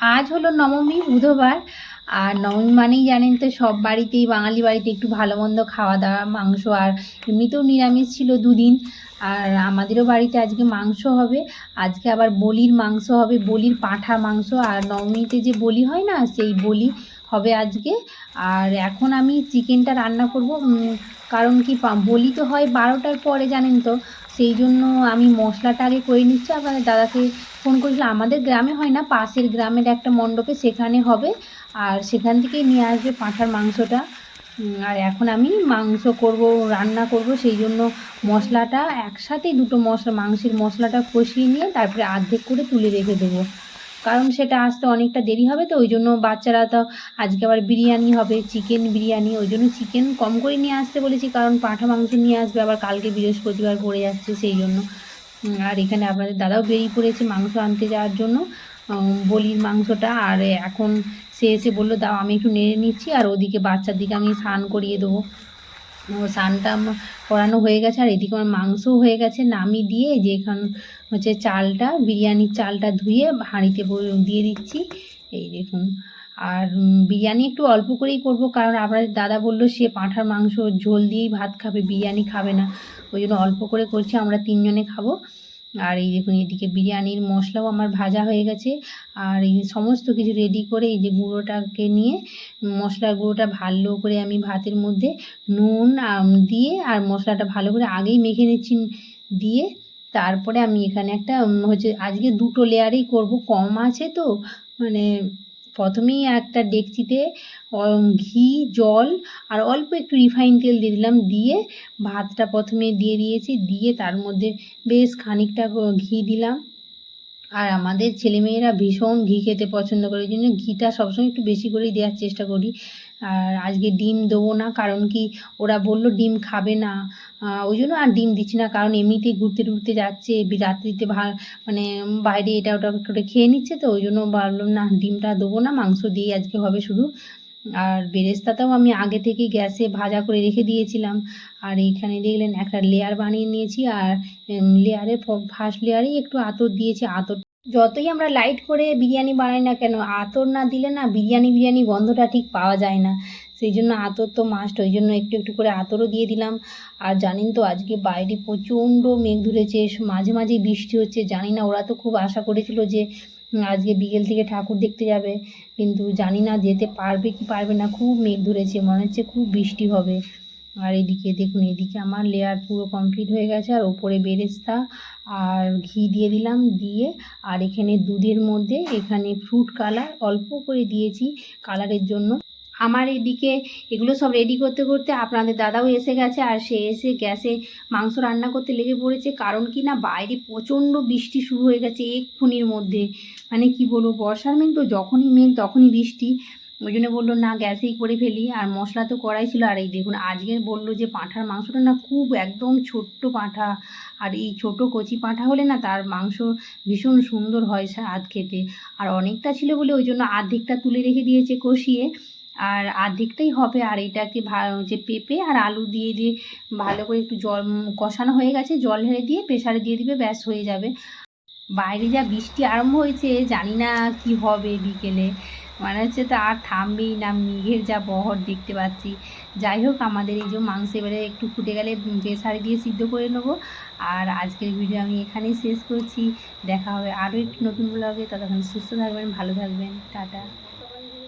আজ হলো নবমী, বুধবার। আর নবমী মানেই জানেন তো, সব বাড়িতেই, বাঙালি বাড়িতে একটু ভালো মন্দ খাওয়া দাওয়া, মাংস আর এমনিতেও নিরামিষ ছিল দুদিন। আর আমাদেরও বাড়িতে আজকে মাংস হবে। আজকে আবার বলির মাংস হবে, বলির পাঁঠা মাংস। আর নবমীতে যে বলি হয় না, সেই বলি হবে আজকে। আর এখন আমি চিকেনটা রান্না করব। কারণ কি বলি তো হয় বারোটার পরে, জানেন তো। সেই জন্য আমি মশলাটা আগে করে নিচ্ছি আপনাদের দাদাকে ফোন করেছিলাম আমাদের গ্রামে হয় না, পাশের গ্রামের একটা মণ্ডপে সেখানে হবে, আর সেখান থেকেই নিয়ে আসবে পাঁঠার মাংসটা। আর এখন আমি মাংস করব, রান্না করব, সেই জন্য মশলাটা একসাথেই দুটো মশলা, মাংসের মশলাটা কষিয়ে নিয়ে তারপরে অর্ধেক করে তুলে রেখে দেবো। কারণ সেটা আসতে অনেকটা দেরি হবে, তো ওই জন্য বাচ্চারা তো আজকে আবার বিরিয়ানি হবে, চিকেন বিরিয়ানি, ওই জন্য চিকেন কম করে নিয়ে আসতে বলেছি, কারণ পাঁঠা মাংস নিয়ে আসবে, আবার কালকে বৃহস্পতিবার পড়ে যাচ্ছে সেই জন্য। আর এখানে আপনাদের দাদাও বেরিয়ে পড়েছে মাংস আনতে যাওয়ার জন্য বলির মাংসটা, আর এখন সে এসে বলল, দাও, আমি একটু নেড়ে নিচ্ছি, আর ওদিকে বাচ্চার দিকে আমি স্নান করিয়ে দেবো। আমার করানো হয়ে গেছে, আর এদিকে আমার মাংসও হয়ে গেছে। নামি দিয়ে যেখান হচ্ছে চালটা, বিরিয়ানির চালটা ধুয়ে হাঁড়িতে দিয়ে দিচ্ছি। এই দেখুন। আর বিরিয়ানি একটু অল্প করেই করব, কারণ আপনাদের দাদা বলল সে পাঁঠার মাংস ঝোল দিয়েই ভাত খাবে, বিরিয়ানি খাবে না। ওই জন্য অল্প করে করছি, আমরা তিনজনে খাব। আর এই দেখুন, এদিকে বিরিয়ানির মশলাও আমার ভাজা হয়ে গেছে। আর এই সমস্ত কিছু রেডি করে এই যে গুঁড়োটাকে নিয়ে, মশলার গুঁড়োটা ভালো করে আমি ভাতের মধ্যে নুন দিয়ে আর মশলাটা ভালো করে আগেই মেখে নিচ্ছি, দিয়ে তারপরে আমি এখানে একটা হচ্ছে আজকে দুটো লেয়ারেই করব। কম আছে তো মানে প্রথমেই একটা ডেকচিতে ঘি, জল আর অল্প একটু রিফাইন তেল দিয়ে দিলাম। দিয়ে ভাতটা প্রথমে দিয়ে দিয়েছি। দিয়ে তার মধ্যে বেশ খানিকটা ঘি দিলাম। আর আমাদের ছেলেমেয়েরা ভীষণ ঘি খেতে পছন্দ করে ওই জন্য ঘিটা সবসময় একটু বেশি করেই দেওয়ার চেষ্টা করি। আর আজকে ডিম দেবো না, কারণ কি ওরা বলল ডিম খাবে না। ওই জন্য আর ডিম দিচ্ছি না, কারণ এমনিতেই ঘুরতে টুরতে যাচ্ছে, রাত্রিতে ভা মানে বাইরে এটা ওটা করে খেয়ে নিচ্ছে তো, ওই জন্য ভাবলাম না ডিমটা দেবো না, মাংস দিয়েই আজকে হবে শুধু। আর বেরেস্তাটাও আমি আগে থেকে গ্যাসে ভাজা করে রেখে দিয়েছিলাম। আর এইখানে দেখলেন একটা লেয়ার বানিয়ে নিয়েছি আর লেয়ারে ফার্স্ট লেয়ারেই একটু আতর দিয়েছি। আতর যতই আমরা লাইট করে বিরিয়ানি বানাই না কেন, আতর না দিলে না বিরিয়ানি বিরিয়ানি গন্ধটা ঠিক পাওয়া যায় না। সেই জন্য আতর তো মাস্ট ওই জন্য একটু একটু করে আতরও দিয়ে দিলাম। আর জানেন তো আজকে বাইরে প্রচণ্ড মেঘ ধরেছে, মাঝে মাঝে বৃষ্টি হচ্ছে, জানি না ওরা তো খুব আশা করেছিল যে আজকে বিকেল থেকে ঠাকুর দেখতে যাবে, কিন্তু জানি না যেতে পারবে কি পারবে না, খুব মেঘ ধরেছে, মনে হচ্ছে খুব বৃষ্টি হবে। আর এদিকে দেখুন, এদিকে আমার লেয়ার পুরো কমপ্লিট হয়ে গেছে, আর ওপরে বেরেস্তা আর ঘি দিয়ে দিলাম, দিয়ে আর এখানে দুধের মধ্যে এখানে ফ্রুট কালার অল্প করে দিয়েছি কালারের জন্য। আমার এদিকে এগুলো সব রেডি করতে করতে আপনাদের দাদাও এসে গেছে আর সে এসে গ্যাসে মাংস রান্না করতে লেগে পড়েছে। কারণ কি না, বাইরে প্রচণ্ড বৃষ্টি শুরু হয়ে গেছে এক্ষুনির মধ্যে। মানে কি বলব, বর্ষার মেঘ তো যখনই মেঘ, তখনই বৃষ্টি। ওই জন্য বলল, না গ্যাসেই করে ফেলি। আর মশলা তো করাই ছিল। আর এই দেখুন, আজকে বলল যে পাঁঠার মাংসটা না খুব একদম ছোট্ট পাঁঠা। আর এই ছোট কচি পাঁঠা হলে না তার মাংস ভীষণ সুন্দর হয় স্বাদ খেতে। আর অনেকটা ছিল বলে ওই জন্য আর্ধেকটা তুলে রেখে দিয়েছে কষিয়ে। আর আর্ধেকটাই হবে। আর এটাকে যে পেঁপে আর আলু দিয়ে দিয়ে ভালো করে একটু জল কষানো হয়ে গেছে। জল ঢেলে দিয়ে প্রেসারে দিয়ে দিবে, ব্যাস হয়ে যাবে। বাইরে যা বৃষ্টি আরম্ভ হয়েছে, জানি না কি হবে বিকেলে। মানে হচ্ছে তো আর থামবেই না, মেঘের যা বহর দেখতে পাচ্ছি। যাই হোক, আমাদের এই যে মাংস এবারে একটু ফুটে গেলে প্রেসারে দিয়ে সিদ্ধ করে নেব। আর আজকের ভিডিও আমি এখানেই শেষ করছি। দেখা হবে আরও একটি নতুন ব্লগে ততক্ষণ সুস্থ থাকবেন, ভালো থাকবেন। টাটা।